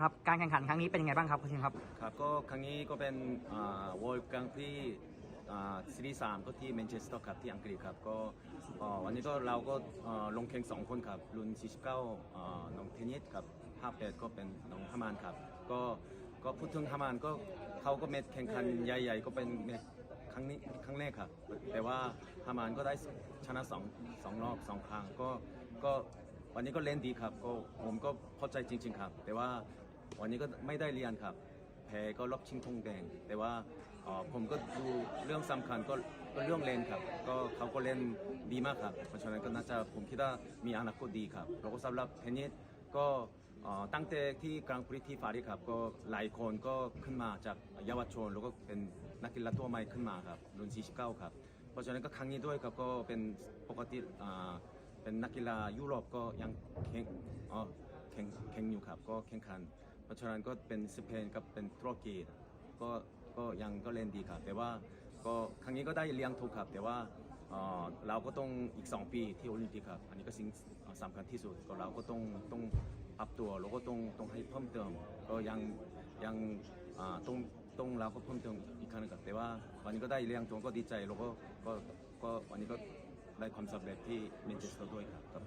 ครับการแข่งขันครั้งนี้เป็นยังไงบ้างครับคุณชินครับ ครับก็ครั้งนี้ก็เป็นวอลกลางที่ซีรีส์สามก็ที่แมนเชสเตอร์ครับที่อังกฤษครับก็วันนี้ก็เราก็ลงแข่งสองคนครับรุ่น 49น้องเทนนิสกับ58ก็เป็นน้องฮามานครับ ก็ก็พูดถึงฮามานก็เขาก็เมตช์แข่งขันใหญ่ ๆ ก็เป็นครั้งนี้ครั้งแรกครับ แต่ว่าฮามานก็ได้ชนะสองสองรอบสองครั้งก็ก็วันนี้ก็เล่นดีครับ ก็ผมก็พอใจจริง ๆ ครับ แต่ว่า วันนี้ก็ไม่ได้เรียนครับ แพ้ก็รอบชิงธงแดง แต่ว่าผมก็ดูเรื่องสำคัญก็ก็เรื่องเล่นครับ ก็เขาก็เล่นดีมากครับ เพราะฉะนั้นก็น่าจะผมคิดว่ามีอนาคตดีครับ แล้วก็สำหรับเทนนิสก็ตั้งแต่ที่กลางปรีที่ฟาริครับ ก็หลายคนก็ขึ้นมาจากเยาวชน แล้วก็เป็นนักกีฬาตัวใหม่ขึ้นมาครับรุ่น 49 ครับ เพราะฉะนั้นก็ครั้งนี้ด้วยครับก็เป็นปกติเป็นนักกีฬายุโรปก็ยังแข่งแข่งแข่งอยู่ครับ ก็แข่งขัน ราะฉะนั้นก็เป็นสเปนกับเป็นตุรกีก็ก็ยังก็เล่นดีครับแต่ว่าก็ครั้งนี้ก็ได้เลี้ยงถูกครับ แต่ว่าเอ่อเราก็ต้องอีก 2 ปีที่โอลิมปิกครับอันนี้ก็สิ่งสำคัญที่สุดก็เราก็ต้องต้องปรับตัวแล้วก็ต้องต้องให้เพิ่มเติมก็ยังยังอ่าต้องต้องเราก็เพิ่มเติมอีกครั้งหนึงครับแต่ว่าวันนี้ก็ได้เลี้ยงตัวก็ดีใจแล้วก็ก็ก็วันนี้ก็ได้ความสำเร็จที่เมนเชสเตอร์ด้วยครับ